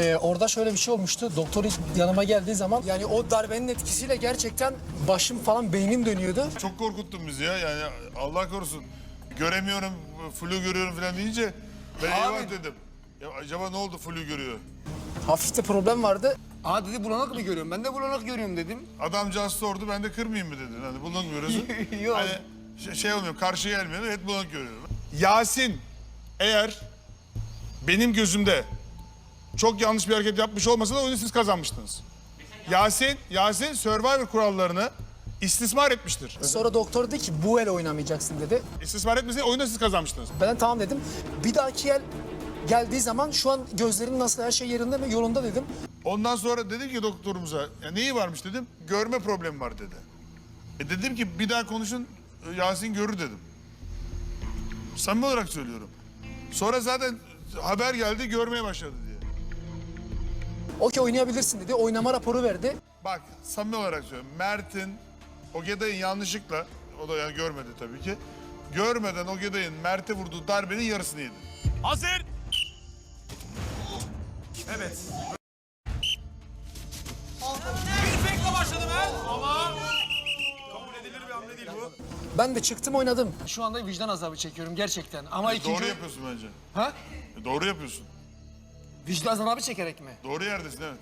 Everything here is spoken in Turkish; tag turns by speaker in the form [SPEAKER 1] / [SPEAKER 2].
[SPEAKER 1] Ee, orada şöyle bir şey olmuştu. Doktor ilk yanıma geldiği zaman yani o darbenin etkisiyle gerçekten başım falan beynim dönüyordu.
[SPEAKER 2] Çok korkuttun bizi ya yani Allah korusun. Göremiyorum, flu görüyorum falan deyince ben eyvah dedim. Ya acaba ne oldu flu görüyor?
[SPEAKER 1] Hafif de problem vardı.
[SPEAKER 3] Aa dedi bulanık mı görüyorum? Ben de bulanık görüyorum dedim.
[SPEAKER 2] Adamcağız sordu ben de kırmayayım mı dedin. Hani bulanık görüyorsun.
[SPEAKER 3] Yok.
[SPEAKER 2] Hani şey, şey olmuyor karşı gelmiyor hep bulanık görüyorum. Yasin eğer benim gözümde çok yanlış bir hareket yapmış olmasa da oyunu siz kazanmıştınız. Yasin, Yasin Survivor kurallarını istismar etmiştir.
[SPEAKER 1] Sonra doktor dedi ki bu el oynamayacaksın dedi.
[SPEAKER 2] İstismar etmeseydi oyunu da siz kazanmıştınız.
[SPEAKER 1] Ben de tamam dedim. Bir dahaki el geldiği zaman şu an gözlerin nasıl her şey yerinde mi yolunda dedim.
[SPEAKER 2] Ondan sonra dedim ki doktorumuza ya neyi varmış dedim. Görme problemi var dedi. E dedim ki bir daha konuşun Yasin görür dedim. Samimi olarak söylüyorum. Sonra zaten haber geldi görmeye başladı diye.
[SPEAKER 1] Okey oynayabilirsin dedi. Oynama raporu verdi.
[SPEAKER 2] Bak samimi olarak söylüyorum. Mert'in Ogeday'ın yanlışlıkla o da yani görmedi tabii ki. Görmeden Ogeday'ın Mert'e vurduğu darbenin yarısını yedi.
[SPEAKER 4] Hazır. Evet. Bir fake'le başladım ha. Ama kabul edilir bir hamle değil bu.
[SPEAKER 1] Ben de çıktım oynadım. Şu anda vicdan azabı çekiyorum gerçekten. Ama ikinci...
[SPEAKER 2] Doğru yapıyorsun bence.
[SPEAKER 1] Ha?
[SPEAKER 2] E, Doğru yapıyorsun.
[SPEAKER 1] Vicdan azabı çekerek mi?
[SPEAKER 2] Doğru yerdesin evet.